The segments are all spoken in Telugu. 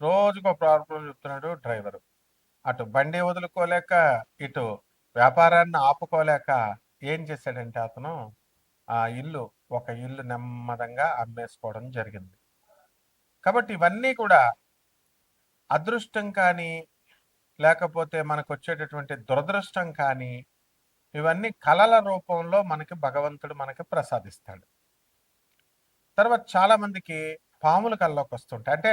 రోజుకో ప్రాబ్లం చెప్తున్నాడు డ్రైవర్. అటు బండి వదులుకోలేక ఇటు వ్యాపారాన్ని ఆపుకోలేక ఏం చేశాడంటే అతను ఆ ఇల్లు ఒక ఇల్లు నెమ్మదంగా అమ్మేసుకోవడం జరిగింది. కాబట్టి ఇవన్నీ కూడా అదృష్టం కానీ లేకపోతే మనకు వచ్చేటటువంటి దురదృష్టం కానీ ఇవన్నీ కళల రూపంలో మనకి భగవంతుడు మనకి ప్రసాదిస్తాడు. తర్వాత చాలామందికి పాములు కల్లోకి వస్తుంటాయి. అంటే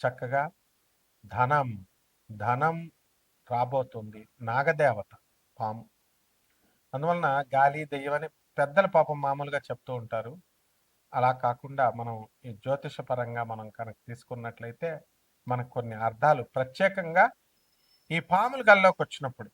చక్కగా ధనం ధనం రాబోతుంది. నాగదేవత పాము. అందువలన గాలి దెయ్యమని పెద్దల పాపం మామూలుగా చెప్తూ ఉంటారు. అలా కాకుండా మనం ఈ జ్యోతిషపరంగా మనం కనుక తీసుకున్నట్లయితే మనకు కొన్ని అర్థాలు. ప్రత్యేకంగా ఈ పాముల కల్లోకి వచ్చినప్పుడు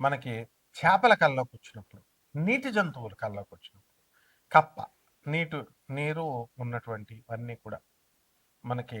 మనకి చేపల కల్లోకి వచ్చినప్పుడు నీటి జంతువుల కల్లోకి వచ్చినప్పుడు కప్ప నీటు నీరు ఉన్నటువంటివన్నీ కూడా మనకి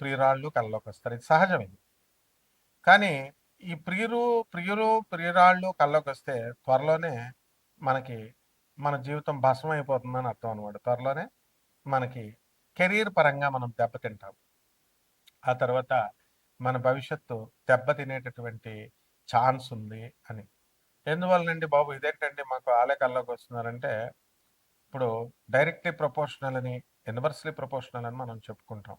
ప్రియురాళ్ళు కళ్ళలోకి వస్తారు ఇది సహజం ఇది కానీ ఈ ప్రియులు ప్రియులు ప్రియురాళ్ళు కళ్ళలోకి వస్తే త్వరలోనే మనకి మన జీవితం భస్మం అయిపోతుందని అర్థం అనమాట. త్వరలోనే మనకి కెరీర్ పరంగా మనం దెబ్బతింటాం. ఆ తర్వాత మన భవిష్యత్తు దెబ్బతినేటటువంటి ఛాన్స్ ఉంది అని. ఎందువల్లనండి బాబు? ఇదేంటండి మాకు ఆలే కల్లోకి వస్తున్నారంటే ఇప్పుడు డైరెక్ట్లీ ప్రపోర్షనల్ అని ఇన్వర్స్లీ ప్రపోర్షనల్ అని మనం చెప్పుకుంటాం.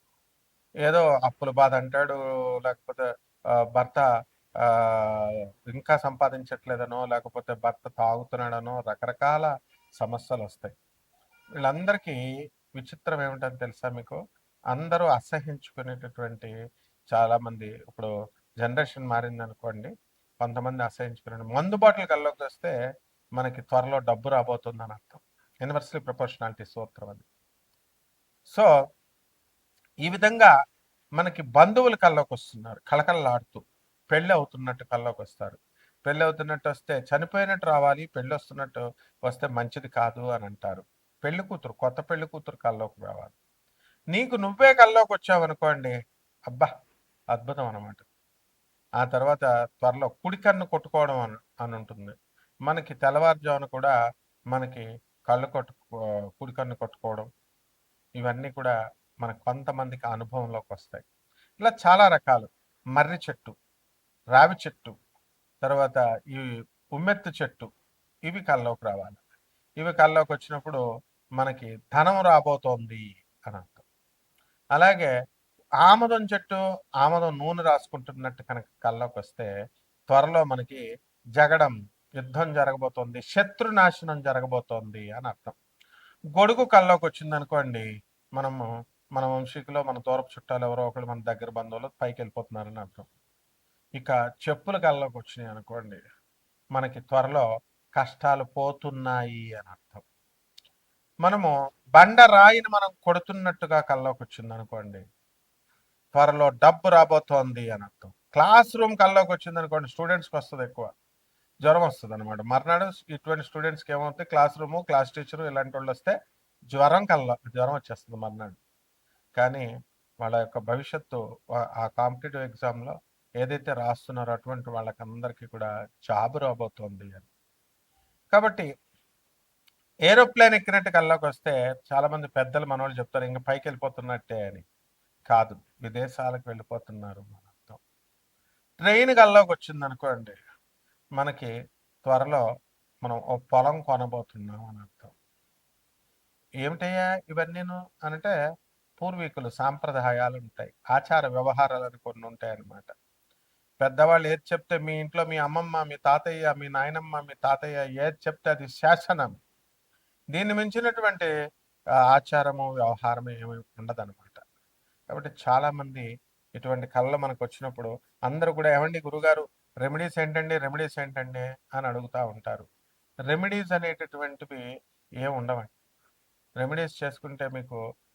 ఏదో అప్పుల బాధ అంటాడు లేకపోతే భర్త ఇంకా సంపాదించట్లేదనో లేకపోతే భర్త తాగుతున్నాడనో రకరకాల సమస్యలు వస్తాయి వీళ్ళందరికీ విచిత్రం ఏమిటని తెలుసా మీకు? అందరూ అసహించుకునేటటువంటి చాలామంది ఇప్పుడు జనరేషన్ మారింది అనుకోండి కొంతమంది అసహించుకునే మందు బాటిల్ కల్లోకి వస్తే మనకి త్వరలో డబ్బు రాబోతుంది అని అర్థం యూనివర్సల్ ప్రపోర్షనాలిటీ సూత్రం అది. సో ఈ విధంగా మనకి బంధువులు కల్లోకి వస్తున్నారు కళకళలాడుతూ పెళ్ళి అవుతున్నట్టు కల్లోకి వస్తారు పెళ్ళి అవుతున్నట్టు వస్తే చనిపోయినట్టు రావాలి పెళ్ళి వస్తున్నట్టు వస్తే మంచిది కాదు అని అంటారు. పెళ్ళి కూతురు కొత్త పెళ్ళి కూతురు కల్లోకి రావాలి. నీకు నువ్వే కల్లోకి వచ్చావు అనుకోండి అబ్బా అద్భుతం అనమాట ఆ తర్వాత త్వరలో కుడి కన్ను కొట్టుకోవడం అని అని ఉంటుంది మనకి తెల్లవారుజామున కూడా మనకి కళ్ళు కొట్టు కుడి కన్ను కొట్టుకోవడం ఇవన్నీ కూడా మన కొంతమందికి అనుభవంలోకి వస్తాయి ఇలా చాలా రకాలు. మర్రి చెట్టు రావి చెట్టు తర్వాత ఈ ఉమ్మెత్తు చెట్టు ఇవి కల్లోకి రావాలి. ఇవి కల్లోకి వచ్చినప్పుడు మనకి ధనం రాబోతోంది అని అర్థం. అలాగే ఆమదం చెట్టు ఆమదం నూనె రాసుకుంటున్నట్టు కనుక కల్లోకి వస్తే త్వరలో మనకి జగడం యుద్ధం జరగబోతోంది శత్రునాశనం జరగబోతోంది అని అర్థం. గొడుగు కల్లోకి వచ్చిందనుకోండి మనము మన వంశీకులో మన దూరపు చుట్టాలు ఎవరో ఒకరు మన దగ్గర బంధువులు పైకి వెళ్ళిపోతున్నారని అర్థం. ఇక చెప్పులు కళ్ళలోకి వచ్చినాయి అనుకోండి మనకి త్వరలో కష్టాలు పోతున్నాయి అని అర్థం. మనము బండ రాయిని మనం కొడుతున్నట్టుగా కళ్ళలోకి వచ్చింది అనుకోండి త్వరలో డబ్బు రాబోతోంది అని అర్థం. క్లాస్ రూమ్ కళ్ళలోకి వచ్చింది అనుకోండి స్టూడెంట్స్కి వస్తుంది ఎక్కువ జ్వరం వస్తుంది అనమాట మర్నాడు ఇటువంటి స్టూడెంట్స్కి ఏమవుతుంది క్లాస్ రూము క్లాస్ టీచరు ఇలాంటి వాళ్ళు వస్తే జ్వరం కళ్ళ జ్వరం వచ్చేస్తుంది మర్నాడు. కానీ వాళ్ళ యొక్క భవిష్యత్తు ఆ- కాంపిటేటివ్ ఎగ్జామ్లో ఏదైతే రాస్తున్నారో అటువంటి వాళ్ళకందరికీ కూడా జాబ్ రాబోతోంది అని. కాబట్టి ఏరోప్లేన్ ఎక్కినట్టు కల్లోకి వస్తే చాలామంది పెద్దలు మనోళ్ళు చెప్తారు ఇంకా పైకి వెళ్ళిపోతున్నట్టే అని. కాదు విదేశాలకు వెళ్ళిపోతున్నారు మన అర్థం. ట్రైన్ కల్లోకి వచ్చింది అనుకోండి మనకి త్వరలో మనం ఓ పొలం కొనబోతున్నాం అని అర్థం. ఏమిటయ్యా ఇవన్నీను? అంటే పూర్వీకులు సాంప్రదాయాలు ఉంటాయి ఆచార వ్యవహారాలు అని కొన్ని ఉంటాయి అన్నమాట పెద్దవాళ్ళు ఏది చెప్తే మీ ఇంట్లో మీ అమ్మమ్మ మీ తాతయ్య మీ నాయనమ్మ మీ తాతయ్య ఏది చెప్తే అది శాసనం. దీన్ని మించినటువంటి ఆచారము వ్యవహారం ఏమి ఉండదన్నమాట. కాబట్టి చాలామంది ఇటువంటి కళలు మనకు వచ్చినప్పుడు అందరూ కూడా ఏమండి గురుగారు రెమెడీస్ ఏంటండి రెమెడీస్ ఏంటండి అని అడుగుతూ ఉంటారు. రెమెడీస్ అనేటటువంటివి ఏమి ఉండవండి. రెమెడీస్ చేసుకుంటే మీకు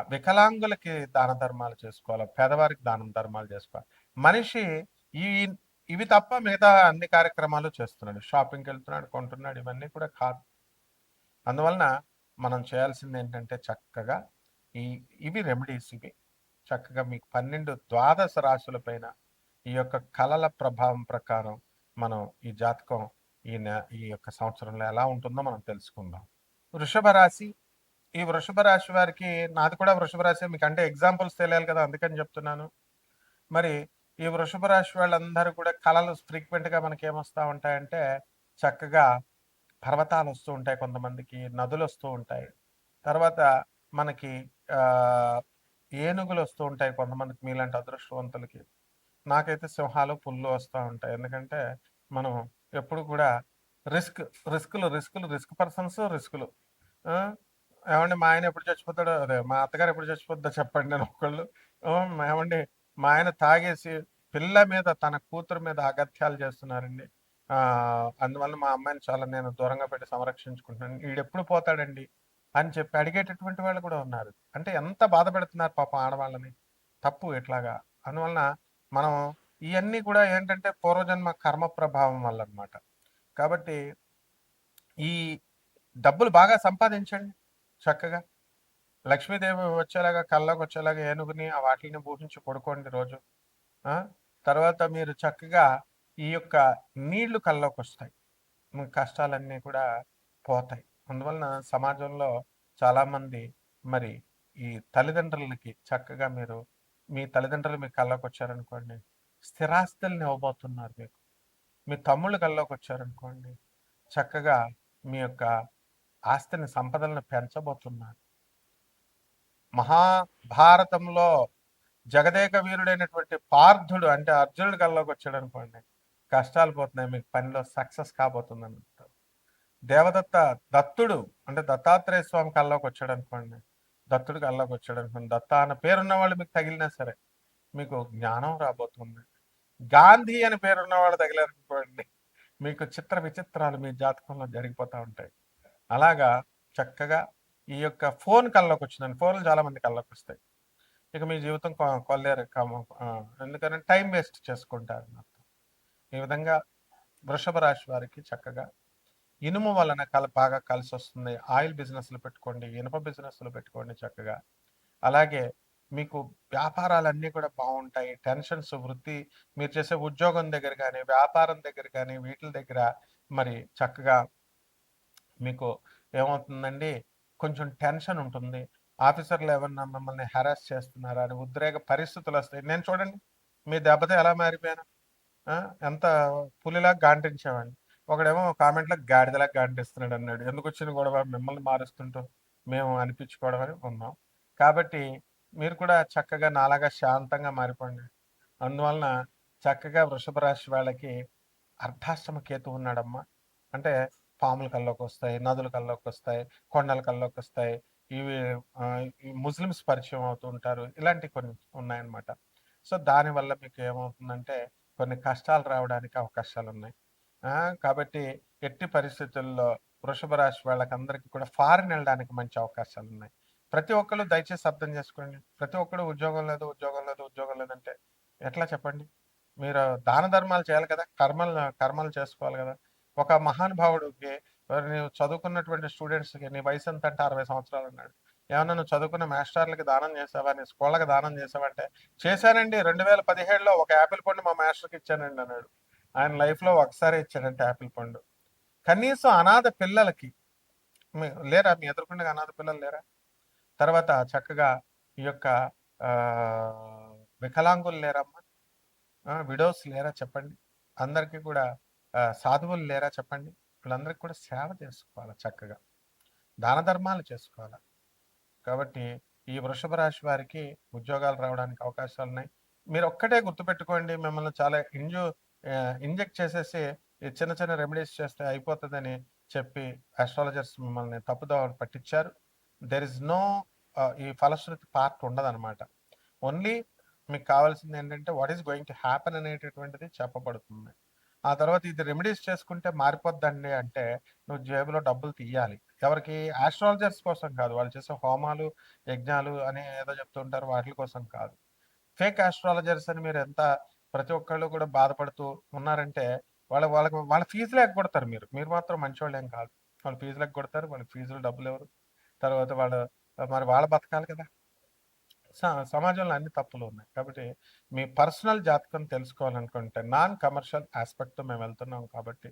వికలాంగులకి దాన ధర్మాలు చేసుకోవాలి? పేదవారికి దానం ధర్మాలు చేసుకోవాలి? మనిషి ఈ ఇవి తప్ప మిగతా అన్ని కార్యక్రమాలు చేస్తున్నాడు. షాపింగ్కి వెళ్తున్నాడు కొంటున్నాడు ఇవన్నీ కూడా కాదు. అందువలన మనం చేయాల్సింది ఏంటంటే చక్కగా ఈ ఇవి రెమెడీస్ ఇవి. చక్కగా మీకు పన్నెండు ద్వాదశ రాశుల పైన ఈ యొక్క కళల ప్రభావం ప్రకారం మనం ఈ జాతకం ఈ నె- ఈ యొక్క సంవత్సరంలో ఎలా ఉంటుందో మనం తెలుసుకుందాం. వృషభ రాశి ఈ వృషభ రాశి వారికి నాది కూడా వృషభ రాశి మీకు అంటే ఎగ్జాంపుల్స్ తెలియాలి కదా అందుకని చెప్తున్నాను. మరి ఈ వృషభ రాశి వాళ్ళందరూ కూడా కళలు ఫ్రీక్వెంట్గా మనకి ఏమొస్తూ ఉంటాయంటే చక్కగా పర్వతాలు వస్తూ ఉంటాయి కొంతమందికి నదులు వస్తూ ఉంటాయి. తర్వాత మనకి ఏనుగులు వస్తూ ఉంటాయి కొంతమందికి మీలాంటి అదృష్టవంతులకి. నాకైతే సింహాలు పుల్లు వస్తూ ఉంటాయి. ఎందుకంటే మనం ఎప్పుడు కూడా రిస్క్ రిస్కులు రిస్కులు రిస్క్ పర్సన్స్ రిస్కులు. ఏమండి మా ఆయన ఎప్పుడు చచ్చిపోతాడో? అదే మా అత్తగారు ఎప్పుడు చచ్చిపోతుందో చెప్పండి నేను ఒకళ్ళు ఏమండి మా ఆయన తాగేసి పిల్ల మీద తన కూతురు మీద అగత్యాలు చేస్తున్నారండి. అందువల్ల మా అమ్మాయిని చాలా నేను దూరంగా పెట్టి సంరక్షించుకుంటున్నాను. వీడు ఎప్పుడు పోతాడండి అని చెప్పి అడిగేటటువంటి వాళ్ళు కూడా ఉన్నారు. అంటే ఎంత బాధ పెడుతున్నారు పాపం ఆడవాళ్ళని? తప్పు ఇట్లాగా. అందువలన మనం ఇవన్నీ కూడా ఏంటంటే పూర్వజన్మ కర్మ ప్రభావం వల్ల అన్నమాట కాబట్టి ఈ డబ్బులు బాగా సంపాదించండి. చక్కగా. లక్ష్మీదేవి వచ్చేలాగా కళ్ళకు వచ్చేలాగా ఏనుగుని ఆ వాటిని ఊహించి పడుకోండి రోజు. తర్వాత మీరు చక్కగా ఈ యొక్క నీళ్ళు కళ్ళలోకి వస్తాయి. కష్టాలన్నీ కూడా పోతాయి. అందువలన సమాజంలో చాలామంది మరి ఈ తల్లిదండ్రులకి చక్కగా మీరు మీ తల్లిదండ్రులు మీ కళ్ళకు వచ్చారనుకోండి స్థిరాస్తుల్ని ఇవ్వబోతున్నారు మీకు. మీ తమ్ముళ్ళు కళ్ళలోకి వచ్చారనుకోండి చక్కగా మీ యొక్క ఆస్తిని సంపదలను పెంచబోతున్నాడు. మహాభారతంలో జగదేక వీరుడైనటువంటి పార్థుడు అంటే అర్జునుడు కల్లోకి వచ్చాడు అనుకోండి కష్టాలు పోతున్నాయి మీకు పనిలో సక్సెస్ కాబోతుంది అనుకుంటారు దేవదత్త దత్తుడు అంటే దత్తాత్రేయ స్వామి కల్లోకి వచ్చాడు అనుకోండి దత్తుడు కల్లోకి వచ్చాడు అనుకోండి దత్త అన్న పేరున్న వాళ్ళు మీకు తగిలినా సరే మీకు జ్ఞానం రాబోతుంది. గాంధీ అని పేరున్న వాళ్ళు తగిలారనుకోండి మీకు చిత్ర విచిత్రాలు మీ జాతకంలో జరిగిపోతూ ఉంటాయి. అలాగా చక్కగా ఈ యొక్క ఫోన్ కల్లోకి వచ్చిందండి ఫోన్లు చాలామంది మంది వస్తాయి ఇక మీ జీవితం కొ- కొల్లేరు. ఎందుకంటే టైం వేస్ట్ చేసుకుంటారు ఈ విధంగా వృషభ రాశి వారికి చక్కగా ఇనుము వలన కల బాగా కలిసి వస్తుంది ఆయిల్ బిజినెస్లు పెట్టుకోండి ఇనుప బిజినెస్లు పెట్టుకోండి చక్కగా. అలాగే మీకు వ్యాపారాలన్నీ కూడా బాగుంటాయి. టెన్షన్స్ వృత్తి మీరు చేసే ఉద్యోగం దగ్గర కానీ వ్యాపారం దగ్గర కానీ వీటి దగ్గర మరి చక్కగా మీకు ఏమవుతుందండి? కొంచెం టెన్షన్ ఉంటుంది. ఆఫీసర్లు ఏమన్నా మిమ్మల్ని హెరాస్ చేస్తున్నారా? అని ఉద్రేక పరిస్థితులు వస్తాయి. నేను చూడండి మీ దెబ్బతో ఎలా మారిపోయాను? ఎంత పులిలా గాంటించామండి. ఒకడేమో కామెంట్లో గాడిదలా గాంటిస్తున్నాడు అన్నాడు. ఎందుకు వచ్చిన గొడవ? మిమ్మల్ని మారుస్తుంటూ మేము అనిపించుకోవడం అని ఉన్నాం. కాబట్టి మీరు కూడా చక్కగా నాలాగా శాంతంగా మారిపోండి. అందువలన చక్కగా వృషభ రాశి వాళ్ళకి అర్ధాష్టమ కేతు ఉన్నాడమ్మా. అంటే పాముల కల్లోకి వస్తాయి నదుల కల్లోకి వస్తాయి కొండల కల్లోకి వస్తాయి ఇవి ముస్లిమ్స్ పరిచయం అవుతూ ఉంటారు. ఇలాంటి కొన్ని ఉన్నాయన్నమాట. సో దానివల్ల మీకు ఏమవుతుందంటే కొన్ని కష్టాలు రావడానికి అవకాశాలు ఉన్నాయి కాబట్టి ఎట్టి పరిస్థితుల్లో వృషభ రాశి వాళ్ళకందరికీ కూడా ఫారిన్ వెళ్ళడానికి మంచి అవకాశాలు ఉన్నాయి ప్రతి ఒక్కరు దయచేసి అర్థం చేసుకోండి. ప్రతి ఒక్కరు ఉద్యోగం లేదు ఉద్యోగం లేదు ఉద్యోగం లేదంటే ఎట్లా చెప్పండి? మీరు దాన ధర్మాలు చేయాలి కదా. కర్మలు కర్మలు చేసుకోవాలి కదా. ఒక మహానుభావుడికి నువ్వు చదువుకున్నటువంటి స్టూడెంట్స్కి నీ వయసు ఎంత అంటే అరవై సంవత్సరాలు అన్నాడు. ఏమన్నా నువ్వు చదువుకున్న మాస్టర్లకి దానం చేసావా? నీ స్కూళ్ళకి దానం చేసావంటే చేశానండి రెండు వేల పదిహేడులో ఒక యాపిల్ పండు మా మాస్టర్కి ఇచ్చానండి అన్నాడు. ఆయన లైఫ్లో ఒకసారి ఇచ్చాడంటే యాపిల్ పండు. కనీసం అనాథ పిల్లలకి లేరా? మీ ఎదుర్కొండగా అనాథ పిల్లలు లేరా? తర్వాత చక్కగా ఈ యొక్క వికలాంగులు లేరమ్మా? విడోస్ లేరా? చెప్పండి. అందరికీ కూడా సాధువులు లేరా చెప్పండి? వీళ్ళందరికీ కూడా సేవ చేసుకోవాలి చక్కగా. దాన ధర్మాలు చేసుకోవాలి. కాబట్టి ఈ వృషభ రాశి వారికి ఉద్యోగాలు రావడానికి అవకాశాలు ఉన్నాయి. మీరు ఒక్కటే గుర్తుపెట్టుకోండి మిమ్మల్ని చాలా ఇంజు ఇంజెక్ట్ చేసేసి ఈ చిన్న చిన్న రెమెడీస్ చేస్తే అయిపోతుందని చెప్పి ఆస్ట్రాలజర్స్ మిమ్మల్ని తప్పుదోవ పట్టించారు. దెర్ ఇస్ నో ఈ ఫలశ్రుతి పార్ట్ ఉండదన్నమాట. ఓన్లీ మీకు కావాల్సింది ఏంటంటే what is going to happen అనేటటువంటిది చెప్పబడుతుంది. ఆ తర్వాత ఇది రెమెడీస్ చేసుకుంటే మారిపోద్దండి అంటే నువ్వు జేబులో డబ్బులు తీయాలి. ఎవరికి? ఆస్ట్రాలజర్స్ కోసం కాదు. వాళ్ళు చేసే హోమాలు యజ్ఞాలు అని ఏదో చెప్తుంటారు. వాటి కోసం కాదు. ఫేక్ ఆస్ట్రాలజర్స్ అని మీరు ఎంత ప్రతి ఒక్కళ్ళు కూడా బాధపడుతూ ఉన్నారంటే వాళ్ళ వాళ్ళకి వాళ్ళ ఫీజులు ఎగ్గొడతారు మీరు. మీరు మాత్రం మంచివాళ్ళు ఏం కాదు. వాళ్ళ ఫీజులు ఎగ్గొడతారు. వాళ్ళ ఫీజులు డబ్బులు ఎవరు? తర్వాత వాళ్ళు మరి వాళ్ళ బతకాలి కదా. సమాజంలో అన్ని తప్పులు ఉన్నాయి. కాబట్టి మీ పర్సనల్ జాతకం తెలుసుకోవాలనుకుంటే నాన్ కమర్షియల్ ఆస్పెక్ట్తో మేము వెళ్తున్నాం కాబట్టి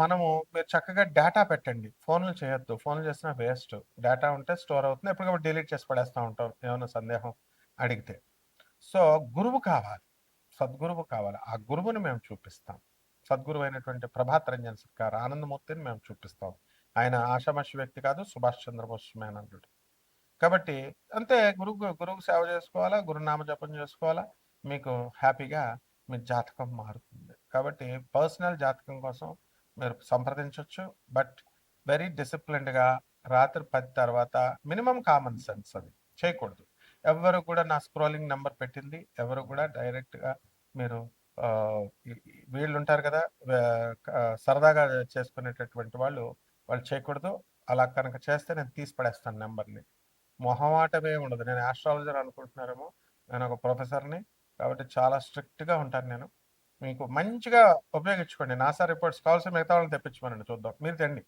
మనము మీరు చక్కగా డేటా పెట్టండి. ఫోన్లు చేయొద్దు. ఫోన్లు చేసినా వేస్ట్. డేటా ఉంటే స్టోర్ అవుతుంది. ఎప్పటికప్పుడు డిలీట్ చేసి పడేస్తూ ఉంటాం. ఏమైనా సందేహం అడిగితే. సో గురువు కావాలి. సద్గురువు కావాలి. ఆ గురువుని మేము చూపిస్తాం. సద్గురువు అయినటువంటి ప్రభాత్ రంజన్ సర్కార్ ఆనందమూర్తిని మేము చూపిస్తాం. ఆయన ఆషామాషి వ్యక్తి కాదు సుభాష్ చంద్రబోస్ మేనల్లుడు. కాబట్టి అంతే గురువు గురువుకు సేవ చేసుకోవాలా గురునామ జపం చేసుకోవాలా మీకు హ్యాపీగా మీ జాతకం మారుతుంది. కాబట్టి పర్సనల్ జాతకం కోసం మీరు సంప్రదించవచ్చు బట్ వెరీ డిసిప్లిన్డ్గా రాత్రి పది తర్వాత మినిమం కామన్ సెన్స్ అది. చేయకూడదు. ఎవరు కూడా నా స్క్రోలింగ్ నెంబర్ పెట్టింది. ఎవరు కూడా డైరెక్ట్గా మీరు వీళ్ళు ఉంటారు కదా సరదాగా చేసుకునేటటువంటి వాళ్ళు వాళ్ళు చేయకూడదు. అలా కనుక చేస్తే నేను తీసి పడేస్తాను నెంబర్ని. మొహమాటమే ఉండదు. నేను ఆస్ట్రాలజర్ అనుకుంటున్నారేమో నేను ఒక ప్రొఫెసర్ని కాబట్టి చాలా స్ట్రిక్ట్గా ఉంటాను నేను. మీకు మంచిగా ఉపయోగించుకోండి. నాసా రిపోర్ట్స్ కావాల్సి మిగతా వాళ్ళని తెప్పించమనండి. చూద్దాం. మీరు తెండి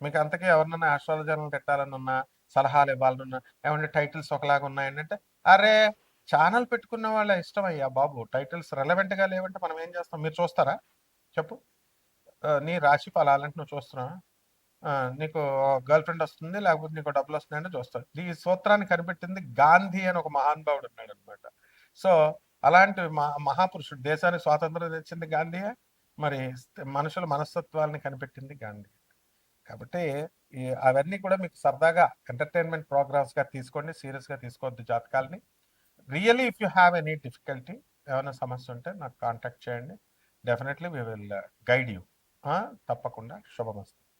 మీకు అంతకీ ఎవరినన్నా ఆస్ట్రాలజర్ని పెట్టాలని సలహాలు ఇవ్వాలనున్నా ఏమంటే టైటిల్స్ ఒకలాగా ఉన్నాయంటే అరే ఛానల్ పెట్టుకున్న వాళ్ళ ఇష్టం అయ్యా బాబు. టైటిల్స్ రెలవెంట్గా లేవంటే మనం ఏం చేస్తాం? మీరు చూస్తారా? చెప్పు. నీ రాశి ఫలాలంటే నువ్వు చూస్తున్నావా? నీకు గర్ల్ ఫ్రెండ్ వస్తుంది లేకపోతే నీకు డబ్బులు వస్తున్నాయని చూస్తాడు. ఈ సూత్రాన్ని కనిపెట్టింది గాంధీ అని ఒక మహానుభావుడు ఉన్నాడు అనమాట సో అలాంటి మహా మహాపురుషుడు దేశానికి స్వాతంత్రం తెచ్చింది గాంధీయే మరి మనుషుల మనస్తత్వాలని కనిపెట్టింది గాంధీ. కాబట్టి ఈ అవన్నీ కూడా మీకు సరదాగా ఎంటర్టైన్మెంట్ ప్రోగ్రామ్స్గా తీసుకోండి సీరియస్గా తీసుకోవద్దు జాతకాలని. Really if you have any difficulty ఏమైనా సమస్య ఉంటే నాకు కాంటాక్ట్ చేయండి. Definitely we will guide you తప్పకుండా. శుభమస్తు.